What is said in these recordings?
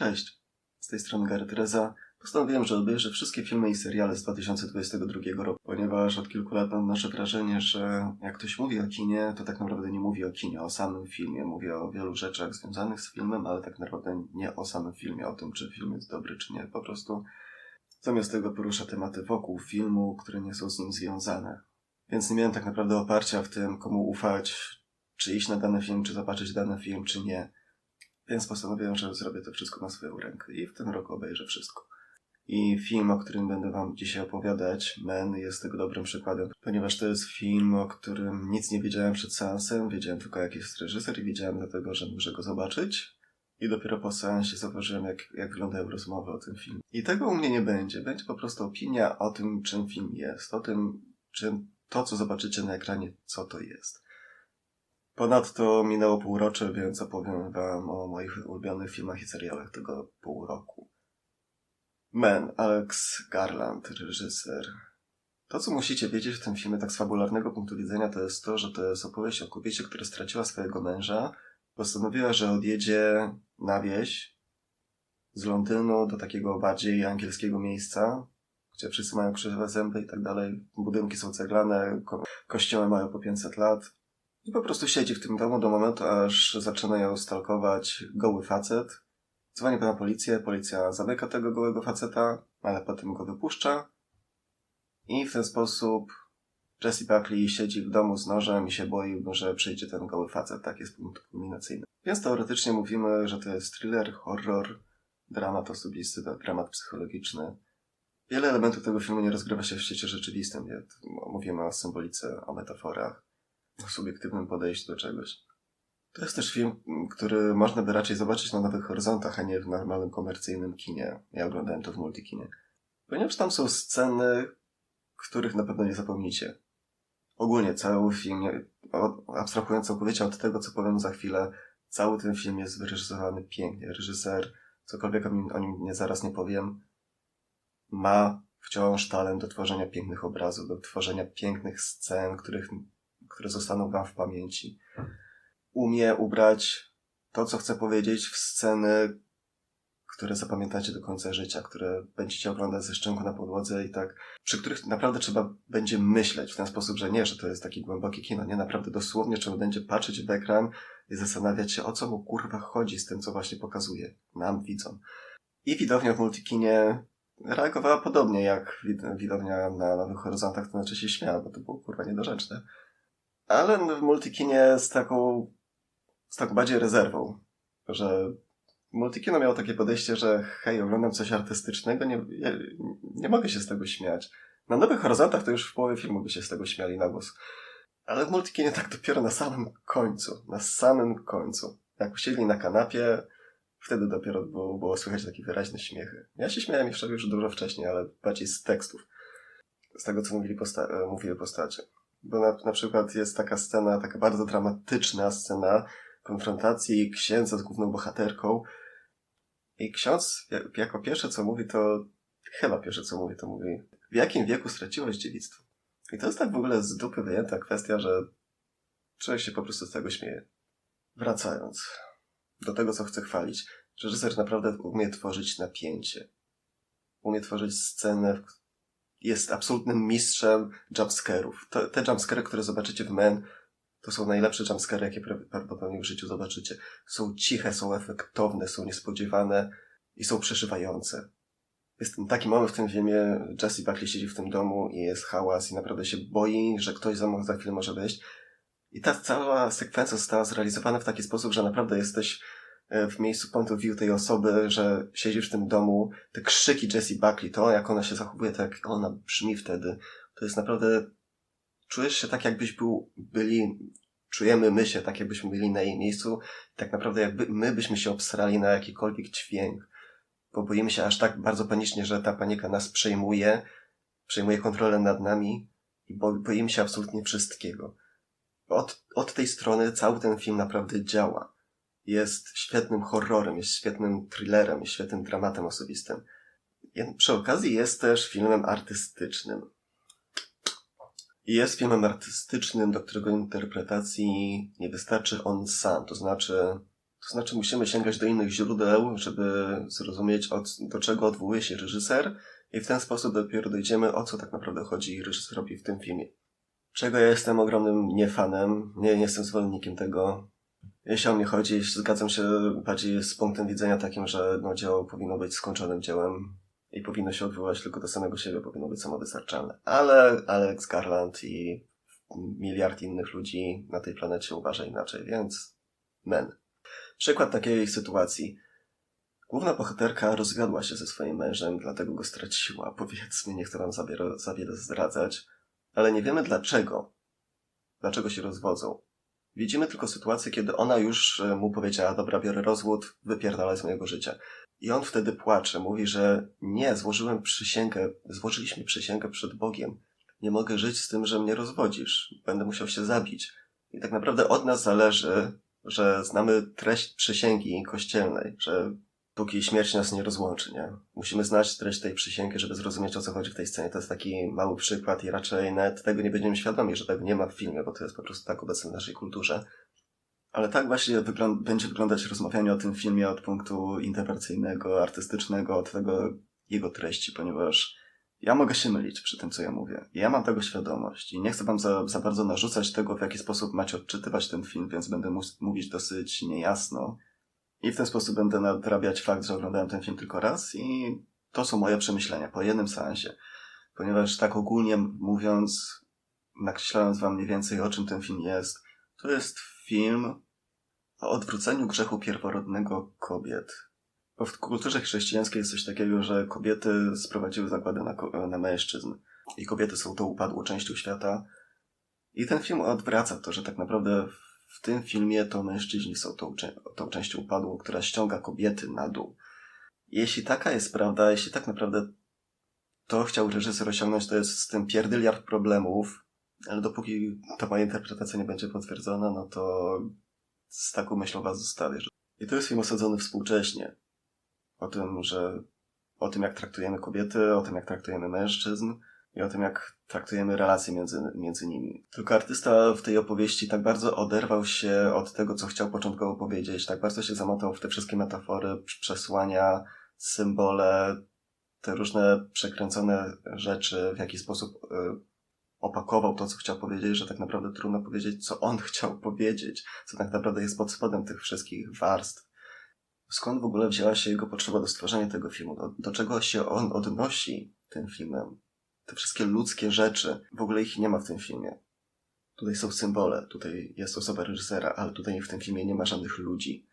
Cześć, z tej strony Gary Teresa. Postanowiłem, że obejrzę wszystkie filmy i seriale z 2022 roku, ponieważ od kilku lat mam nasze wrażenie, że jak ktoś mówi o kinie, to tak naprawdę nie mówi o kinie, o samym filmie. Mówi o wielu rzeczach związanych z filmem, ale tak naprawdę nie o samym filmie, o tym, czy film jest dobry, czy nie. Po prostu zamiast tego porusza tematy wokół filmu, które nie są z nim związane. Więc nie miałem tak naprawdę oparcia w tym, komu ufać, czy iść na dany film, czy zobaczyć dany film, czy nie. Więc postanowiłem, że zrobię to wszystko na swoją rękę i w tym roku obejrzę wszystko. I film, o którym będę Wam dzisiaj opowiadać, Men, jest tego dobrym przykładem, ponieważ to jest film, o którym nic nie wiedziałem przed seansem, wiedziałem tylko jaki jest reżyser i wiedziałem dlatego, że muszę go zobaczyć. I dopiero po seansie zauważyłem, jak, jak wyglądają rozmowy o tym filmie. I tego u mnie nie będzie. Będzie po prostu opinia o tym, czym film jest, o tym, czym to, co zobaczycie na ekranie, co to jest. Ponadto minęło półrocze, więc opowiem Wam o moich ulubionych filmach i serialach tego pół roku. Men, Alex Garland, reżyser. To, co musicie wiedzieć w tym filmie tak z fabularnego punktu widzenia, to jest to, że to jest opowieść o kobiecie, która straciła swojego męża. Postanowiła, że odjedzie na wieś z Londynu do takiego bardziej angielskiego miejsca, gdzie wszyscy mają krzywe zęby i tak dalej. Budynki są ceglane, ko kościoły mają po 500 lat. I po prostu siedzi w tym domu do momentu, aż zaczyna ją stalkować goły facet. Dzwoni po na policję, policja zamyka tego gołego faceta, ale potem go wypuszcza. I w ten sposób Jesse Buckley siedzi w domu z nożem i się boi, że przyjdzie ten goły facet. Tak jest punkt kulminacyjny. Więc teoretycznie mówimy, że to jest thriller, horror, dramat osobisty, dramat psychologiczny. Wiele elementów tego filmu nie rozgrywa się w świecie rzeczywistym. Mówimy o symbolice, o metaforach, subiektywnym podejściu do czegoś. To jest też film, który można by raczej zobaczyć na Nowych Horyzontach, a nie w normalnym komercyjnym kinie. Ja oglądałem to w multikinie. Ponieważ tam są sceny, których na pewno nie zapomnicie. Ogólnie cały film, abstrahując całkowicie od tego, co powiem za chwilę, cały ten film jest wyreżyserowany pięknie. Reżyser, cokolwiek o nim, nie, zaraz nie powiem, ma wciąż talent do tworzenia pięknych obrazów, do tworzenia pięknych scen, których, które zostaną wam w pamięci umie ubrać to, co chce powiedzieć w sceny, które zapamiętacie do końca życia, które będziecie oglądać ze szczęką na podłodze i tak, przy których naprawdę trzeba będzie myśleć w ten sposób, że nie, że to jest taki głęboki kino, nie, naprawdę dosłownie trzeba będzie patrzeć w ekran i zastanawiać się, o co mu kurwa chodzi z tym, co właśnie pokazuje nam, widzom. I widownia w multikinie reagowała podobnie jak widownia na Nowych Horyzontach, to znaczy się śmiała, bo to było kurwa niedorzeczne. Ale w multikinie z taką z taką bardziej rezerwą, że Multikino miało takie podejście, że hej, oglądam coś artystycznego, nie, nie, nie mogę się z tego śmiać. Na Nowych Horyzontach to już w połowie filmu by się z tego śmiali na głos. Ale w Multikinie tak dopiero na samym końcu, na samym końcu. Jak usiedli na kanapie, wtedy dopiero było, było słychać takie wyraźne śmiechy. Ja się śmiałem jeszcze już dużo wcześniej, ale bardziej z tekstów. Z tego, co mówili, posta- mówiły postacie. Bo na, na przykład jest taka scena, taka bardzo dramatyczna scena, konfrontacji księdza z główną bohaterką. I ksiądz jako pierwsze co mówi, to chyba pierwsze co mówi, to mówi w jakim wieku straciłeś dziewictwo? I to jest tak w ogóle z dupy wyjęta kwestia, że człowiek się po prostu z tego śmieje. Wracając do tego, co chcę chwalić. Reżyser naprawdę umie tworzyć napięcie. Umie tworzyć scenę, jest absolutnym mistrzem jumpscarów. Te, te które zobaczycie w Men, to są najlepsze jumpscary, jakie prawdopodobnie w życiu zobaczycie. Są ciche, są efektowne, są niespodziewane i są przeszywające. Jest taki moment w tym filmie, Jesse Buckley siedzi w tym domu i jest hałas i naprawdę się boi, że ktoś za, za chwilę może wejść. I ta cała sekwencja została zrealizowana w taki sposób, że naprawdę jesteś w miejscu point of view tej osoby, że siedzisz w tym domu, te krzyki Jessie Buckley, to jak ona się zachowuje, to jak ona brzmi wtedy, to jest naprawdę czujesz się tak, jakbyś był, byli, czujemy my się tak, jakbyśmy byli na jej miejscu, tak naprawdę jakby my byśmy się obsrali na jakikolwiek dźwięk, bo boimy się aż tak bardzo panicznie, że ta panika nas przejmuje, przejmuje kontrolę nad nami i bo, boimy się absolutnie wszystkiego. Od, od tej strony cały ten film naprawdę działa. Jest świetnym horrorem, jest świetnym thrillerem, jest świetnym dramatem osobistym. Przy okazji jest też filmem artystycznym. I jest filmem artystycznym, do którego interpretacji nie wystarczy on sam. To znaczy, To znaczy musimy sięgać do innych źródeł, żeby zrozumieć od, do czego odwołuje się reżyser i w ten sposób dopiero dojdziemy o co tak naprawdę chodzi reżyserowi w tym filmie. Czego ja jestem ogromnym niefanem, nie, nie jestem zwolennikiem tego. Jeśli o mnie chodzi, zgadzam się bardziej z punktem widzenia takim, że no, dzieło powinno być skończonym dziełem i powinno się odwoływać tylko do samego siebie, powinno być samowystarczalne. Ale Alex Garland i miliard innych ludzi na tej planecie uważa inaczej, więc men. Przykład takiej sytuacji. Główna bohaterka rozwiodła się ze swoim mężem, dlatego go straciła. Powiedzmy, nie chcę wam za wiele, za wiele zdradzać, ale nie wiemy dlaczego. Dlaczego się rozwodzą. Widzimy tylko sytuację, kiedy ona już e, mu powiedziała, dobra, biorę rozwód, wypierdalaj z mojego życia. I on wtedy płacze, mówi, że nie, złożyłem przysięgę, złożyliśmy przysięgę przed Bogiem. Nie mogę żyć z tym, że mnie rozwodzisz. Będę musiał się zabić. I tak naprawdę od nas zależy, że znamy treść przysięgi kościelnej, że póki śmierć nas nie rozłączy, nie? Musimy znać treść tej przysięgi, żeby zrozumieć o co chodzi w tej scenie. To jest taki mały przykład i raczej nawet tego nie będziemy świadomi, że tego nie ma w filmie, bo to jest po prostu tak obecne w naszej kulturze. Ale tak właśnie będzie wyglądać rozmawianie o tym filmie od punktu interpretacyjnego, artystycznego, od tego jego treści, ponieważ ja mogę się mylić przy tym, co ja mówię. Ja mam tego świadomość i nie chcę wam za, za bardzo narzucać tego, w jaki sposób macie odczytywać ten film, więc będę mówić dosyć niejasno. I w ten sposób będę nadrabiać fakt, że oglądałem ten film tylko raz i to są moje przemyślenia po jednym seansie. Ponieważ tak ogólnie mówiąc, nakreślając wam mniej więcej o czym ten film jest, to jest film o odwróceniu grzechu pierworodnego kobiet. Bo w kulturze chrześcijańskiej jest coś takiego, że kobiety sprowadziły zakłady na, na mężczyzn. I kobiety są tą upadłą częścią świata. I ten film odwraca to, że tak naprawdę w tym filmie to mężczyźni są tą, tą częścią upadłą, która ściąga kobiety na dół. Jeśli taka jest prawda, jeśli tak naprawdę to chciał reżyser osiągnąć, to jest z tym pierdyliard problemów, ale dopóki ta moja interpretacja nie będzie potwierdzona, no to z taką myślą was zostawię. I to jest film osadzony współcześnie. O tym, że o tym, jak traktujemy kobiety, o tym, jak traktujemy mężczyzn, i o tym, jak traktujemy relacje między, między nimi. Tylko artysta w tej opowieści tak bardzo oderwał się od tego, co chciał początkowo powiedzieć, tak bardzo się zamotał w te wszystkie metafory, przesłania, symbole, te różne przekręcone rzeczy, w jaki sposób y, opakował to, co chciał powiedzieć, że tak naprawdę trudno powiedzieć, co on chciał powiedzieć, co tak naprawdę jest pod spodem tych wszystkich warstw. Skąd w ogóle wzięła się jego potrzeba do stworzenia tego filmu? Do, do czego się on odnosi tym filmem? Te wszystkie ludzkie rzeczy, w ogóle ich nie ma w tym filmie. Tutaj są symbole, tutaj jest osoba reżysera, ale tutaj w tym filmie nie ma żadnych ludzi.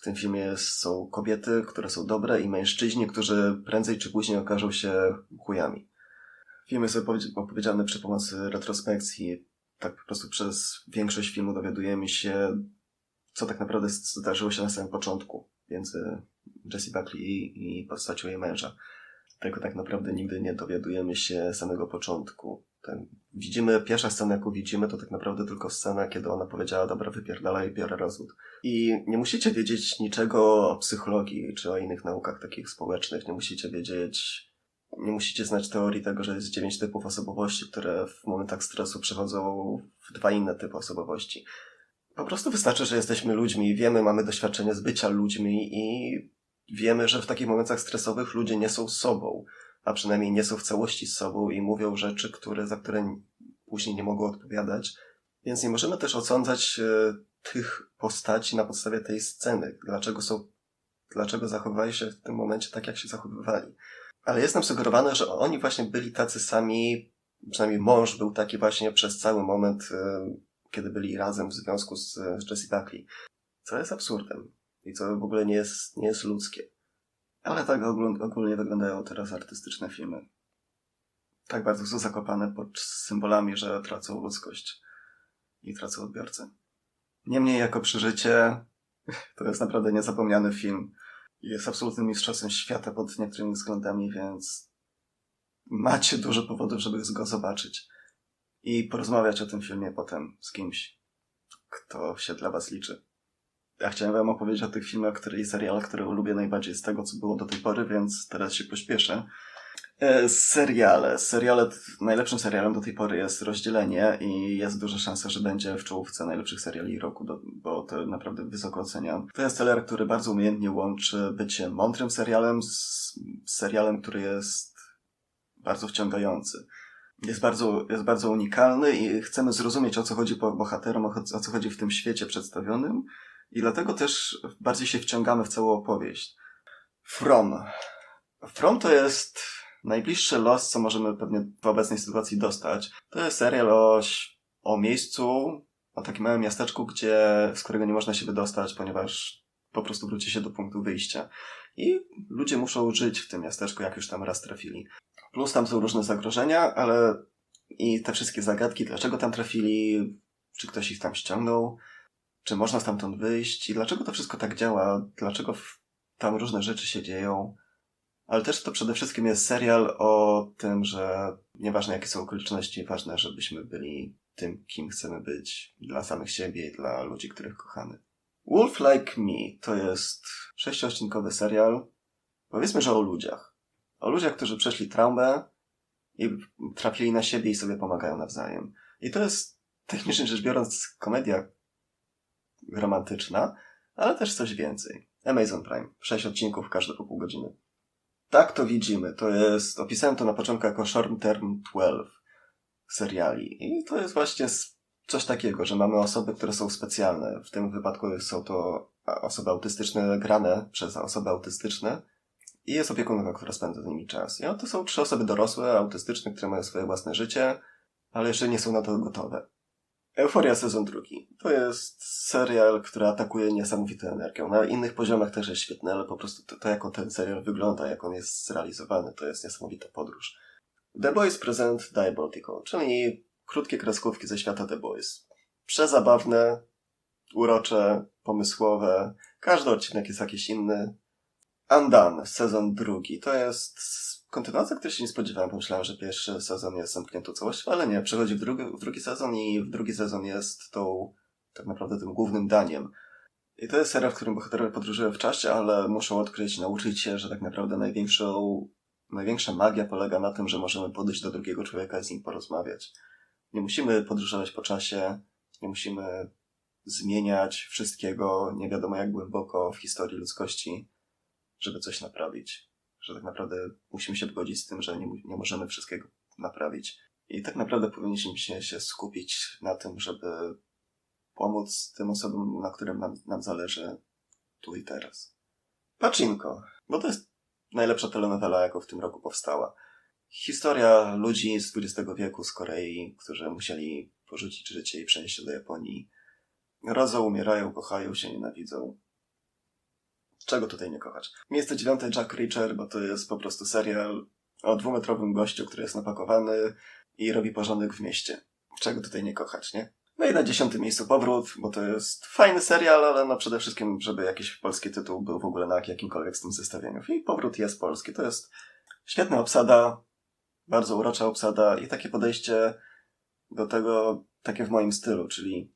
W tym filmie są kobiety, które są dobre i mężczyźni, którzy prędzej czy później okażą się chujami. Film jest opowiedziany przy pomocy retrospekcji. Tak po prostu przez większość filmu dowiadujemy się, co tak naprawdę zdarzyło się na samym początku między Jessie Buckley i postacią jej męża tego tak naprawdę nigdy nie dowiadujemy się samego początku. Ten, widzimy, pierwsza scena, jaką widzimy, to tak naprawdę tylko scena, kiedy ona powiedziała, dobra, wypierdala i biorę rozwód. I nie musicie wiedzieć niczego o psychologii, czy o innych naukach takich społecznych, nie musicie wiedzieć, nie musicie znać teorii tego, że jest dziewięć typów osobowości, które w momentach stresu przechodzą w dwa inne typy osobowości. Po prostu wystarczy, że jesteśmy ludźmi, wiemy, mamy doświadczenie z bycia ludźmi i wiemy, że w takich momentach stresowych ludzie nie są sobą, a przynajmniej nie są w całości z sobą i mówią rzeczy, które, za które później nie mogą odpowiadać. Więc nie możemy też osądzać e, tych postaci na podstawie tej sceny. Dlaczego są, dlaczego zachowywali się w tym momencie tak, jak się zachowywali. Ale jest nam sugerowane, że oni właśnie byli tacy sami, przynajmniej mąż był taki właśnie przez cały moment, e, kiedy byli razem w związku z, z Jessie Buckley. Co jest absurdem i co w ogóle nie jest, nie jest ludzkie. Ale tak ogólnie wyglądają teraz artystyczne filmy. Tak bardzo są zakopane pod symbolami, że tracą ludzkość i tracą odbiorcę. Niemniej jako przeżycie to jest naprawdę niezapomniany film. Jest absolutnym mistrzostwem świata pod niektórymi względami, więc macie dużo powodów, żeby go zobaczyć i porozmawiać o tym filmie potem z kimś, kto się dla was liczy. Ja chciałem wam opowiedzieć o tych filmach które, i serialach, które lubię najbardziej z tego, co było do tej pory, więc teraz się pośpieszę. E, seriale. Seriale, najlepszym serialem do tej pory jest Rozdzielenie i jest duża szansa, że będzie w czołówce najlepszych seriali roku, do, bo to naprawdę wysoko oceniam. To jest serial, który bardzo umiejętnie łączy bycie mądrym serialem z serialem, który jest bardzo wciągający. Jest bardzo, jest bardzo unikalny i chcemy zrozumieć, o co chodzi po bohaterom, o co chodzi w tym świecie przedstawionym i dlatego też bardziej się wciągamy w całą opowieść. From. From to jest najbliższy los, co możemy pewnie w obecnej sytuacji dostać. To jest serial o, o miejscu, o takim małym miasteczku, gdzie, z którego nie można się wydostać, ponieważ po prostu wróci się do punktu wyjścia. I ludzie muszą żyć w tym miasteczku, jak już tam raz trafili. Plus tam są różne zagrożenia, ale i te wszystkie zagadki, dlaczego tam trafili, czy ktoś ich tam ściągnął, czy można stamtąd wyjść i dlaczego to wszystko tak działa, dlaczego tam różne rzeczy się dzieją. Ale też to przede wszystkim jest serial o tym, że nieważne jakie są okoliczności, ważne, żebyśmy byli tym, kim chcemy być dla samych siebie i dla ludzi, których kochamy. Wolf Like Me to jest sześcioodcinkowy serial, powiedzmy, że o ludziach. O ludziach, którzy przeszli traumę i trafili na siebie i sobie pomagają nawzajem. I to jest technicznie rzecz biorąc komedia romantyczna, ale też coś więcej. Amazon Prime. Sześć odcinków, każde po pół godziny. Tak to widzimy. To jest, opisałem to na początku jako Short Term 12 seriali. I to jest właśnie coś takiego, że mamy osoby, które są specjalne. W tym wypadku są to osoby autystyczne grane przez osoby autystyczne. I jest opiekunka, która spędza z nimi czas. I to są trzy osoby dorosłe, autystyczne, które mają swoje własne życie, ale jeszcze nie są na to gotowe. Euforia sezon drugi. To jest serial, który atakuje niesamowitą energią. Na innych poziomach też jest świetny, ale po prostu to, to jak ten serial wygląda, jak on jest zrealizowany, to jest niesamowita podróż. The Boys Present Diabolical, czyli krótkie kreskówki ze świata The Boys. Przezabawne, urocze, pomysłowe. Każdy odcinek jest jakiś inny. Undone, sezon drugi. To jest kontynuacja, której się nie spodziewałem. Pomyślałem, że pierwszy sezon jest zamknięty całością, ale nie. Przechodzi w drugi, w drugi sezon i w drugi sezon jest tą, tak naprawdę tym głównym daniem. I to jest serial, w którym bohaterowie podróżują w czasie, ale muszą odkryć, nauczyć się, że tak naprawdę największą, największa magia polega na tym, że możemy podejść do drugiego człowieka i z nim porozmawiać. Nie musimy podróżować po czasie, nie musimy zmieniać wszystkiego, nie wiadomo jak głęboko w historii ludzkości, żeby coś naprawić że tak naprawdę musimy się pogodzić z tym, że nie, nie możemy wszystkiego naprawić. I tak naprawdę powinniśmy się, skupić na tym, żeby pomóc tym osobom, na którym nam, nam zależy tu i teraz. Pacinko, bo to jest najlepsza telenowela, jaka w tym roku powstała. Historia ludzi z XX wieku z Korei, którzy musieli porzucić życie i przenieść się do Japonii. Rodzą, umierają, kochają się, nienawidzą. Czego tutaj nie kochać? Miejsce dziewiąte Jack Reacher, bo to jest po prostu serial o dwumetrowym gościu, który jest napakowany i robi porządek w mieście. Czego tutaj nie kochać, nie? No i na dziesiątym miejscu Powrót, bo to jest fajny serial, ale no przede wszystkim, żeby jakiś polski tytuł był w ogóle na jakimkolwiek z tym zestawieniu. I Powrót jest polski. To jest świetna obsada, bardzo urocza obsada i takie podejście do tego, takie w moim stylu, czyli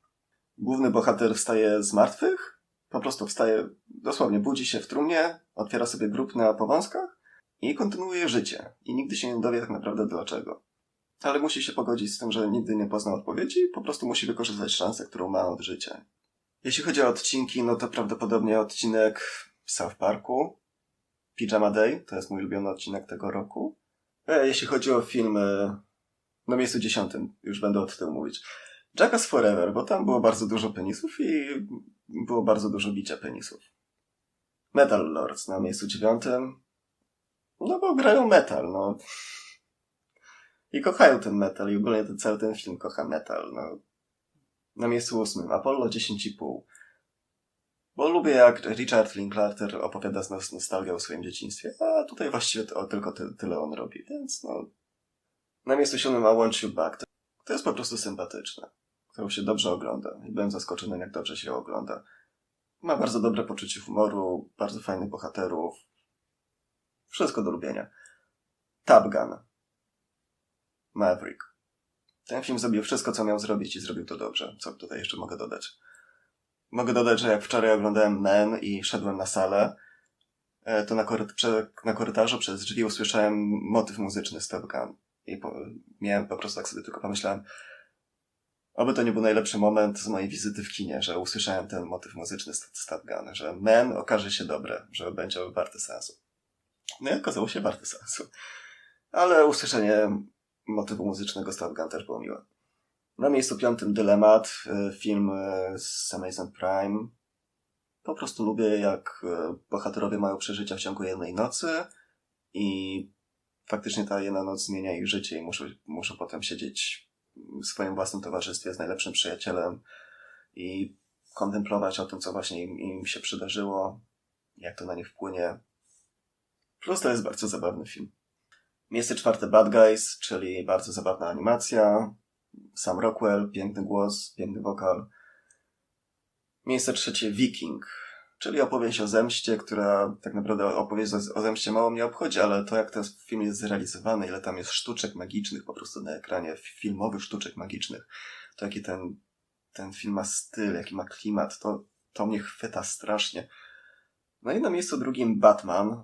główny bohater wstaje z martwych, po prostu wstaje, dosłownie budzi się w trumnie, otwiera sobie grób na powązkach i kontynuuje życie. I nigdy się nie dowie tak naprawdę dlaczego. Ale musi się pogodzić z tym, że nigdy nie pozna odpowiedzi po prostu musi wykorzystać szansę, którą ma od życia. Jeśli chodzi o odcinki, no to prawdopodobnie odcinek South Parku, Pijama Day, to jest mój ulubiony odcinek tego roku. E, jeśli chodzi o filmy, na miejscu dziesiątym, już będę od tyłu mówić. Jackass Forever, bo tam było bardzo dużo penisów i było bardzo dużo bicia penisów. Metal Lords na miejscu dziewiątym. No bo grają metal, no. I kochają ten metal i ogólnie ten, cały ten film kocha metal, no. Na miejscu ósmym Apollo 10,5. Bo lubię jak Richard Linklater opowiada z nas nostalgią o swoim dzieciństwie, a tutaj właściwie to, tylko ty, tyle on robi, więc no. Na miejscu siódmym I Want You Back. To jest po prostu sympatyczne którą się dobrze ogląda. I byłem zaskoczony, jak dobrze się ogląda. Ma bardzo dobre poczucie humoru, bardzo fajnych bohaterów. Wszystko do lubienia. Top Gun. Maverick. Ten film zrobił wszystko, co miał zrobić i zrobił to dobrze. Co tutaj jeszcze mogę dodać? Mogę dodać, że jak wczoraj oglądałem Men i szedłem na salę, e, to na, koryt- na korytarzu przez drzwi usłyszałem motyw muzyczny z Top Gun. I po, miałem po prostu tak sobie tylko pomyślałem, oby to nie był najlepszy moment z mojej wizyty w kinie, że usłyszałem ten motyw muzyczny z, Gun, że men okaże się dobre, że będzie warty sensu. No i okazało się warty sensu. Ale usłyszenie motywu muzycznego Gun też było miłe. Na miejscu piątym Dylemat, y, film y, z Amazon Prime. Po prostu lubię, jak y, bohaterowie mają przeżycia w ciągu jednej nocy i faktycznie ta jedna noc zmienia ich życie i muszą, muszą potem siedzieć w swoim własnym towarzystwie z najlepszym przyjacielem i kontemplować o tym, co właśnie im, im się przydarzyło, jak to na nich wpłynie. Plus to jest bardzo zabawny film. Miejsce czwarte Bad Guys, czyli bardzo zabawna animacja. Sam Rockwell, piękny głos, piękny wokal. Miejsce trzecie Viking, czyli opowieść o zemście, która tak naprawdę opowieść o, zemście mało mnie obchodzi, ale to jak ten film jest zrealizowany, ile tam jest sztuczek magicznych po prostu na ekranie, filmowych sztuczek magicznych, to jaki ten, ten film ma styl, jaki ma klimat, to, to mnie chwyta strasznie. No i na miejscu drugim Batman,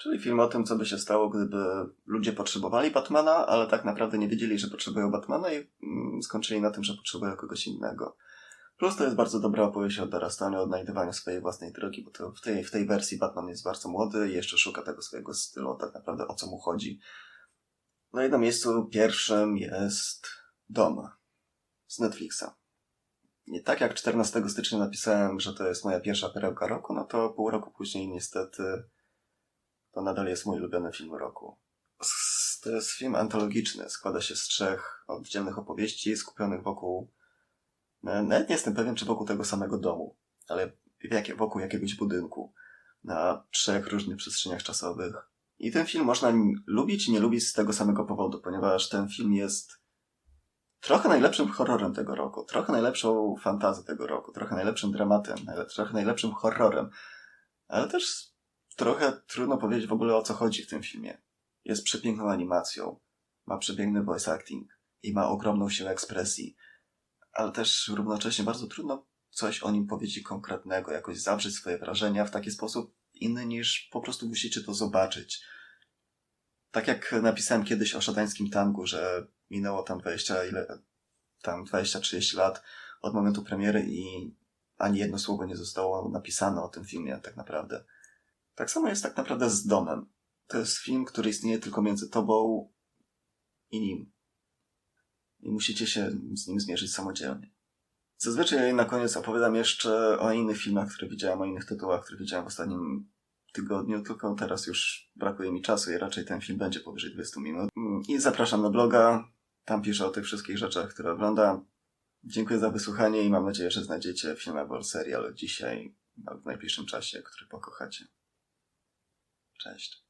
Czyli film o tym, co by się stało, gdyby ludzie potrzebowali Batmana, ale tak naprawdę nie wiedzieli, że potrzebują Batmana i mm, skończyli na tym, że potrzebują kogoś innego. Plus to jest bardzo dobra opowieść o dorastaniu, odnajdywaniu swojej własnej drogi, bo to w tej, w tej wersji Batman jest bardzo młody i jeszcze szuka tego swojego stylu, tak naprawdę o co mu chodzi. No i na miejscu pierwszym jest Dom z Netflixa. Nie tak jak 14 stycznia napisałem, że to jest moja pierwsza perełka roku, no to pół roku później niestety to nadal jest mój ulubiony film roku. To jest film antologiczny. Składa się z trzech oddzielnych opowieści skupionych wokół. No, Nawet nie jestem pewien, czy wokół tego samego domu, ale wokół jakiegoś budynku. Na trzech różnych przestrzeniach czasowych. I ten film można lubić i nie lubić z tego samego powodu, ponieważ ten film jest trochę najlepszym horrorem tego roku, trochę najlepszą fantazją tego roku, trochę najlepszym dramatem, trochę najlepszym horrorem, ale też trochę trudno powiedzieć w ogóle o co chodzi w tym filmie. Jest przepiękną animacją, ma przepiękny voice acting i ma ogromną siłę ekspresji, ale też równocześnie bardzo trudno coś o nim powiedzieć konkretnego, jakoś zawrzeć swoje wrażenia w taki sposób inny niż po prostu musicie to zobaczyć. Tak jak napisałem kiedyś o szatańskim tangu, że minęło tam 20 ile, tam 20-30 lat od momentu premiery i ani jedno słowo nie zostało napisane o tym filmie tak naprawdę. Tak samo jest tak naprawdę z domem. To jest film, który istnieje tylko między tobą i nim. I musicie się z nim zmierzyć samodzielnie. Zazwyczaj na koniec opowiadam jeszcze o innych filmach, które widziałem, o innych tytułach, które widziałem w ostatnim tygodniu, tylko teraz już brakuje mi czasu i raczej ten film będzie powyżej 20 minut. I zapraszam na bloga, tam piszę o tych wszystkich rzeczach, które oglądam. Dziękuję za wysłuchanie i mam nadzieję, że znajdziecie film albo serial dzisiaj, albo w najbliższym czasie, który pokochacie. Cześć.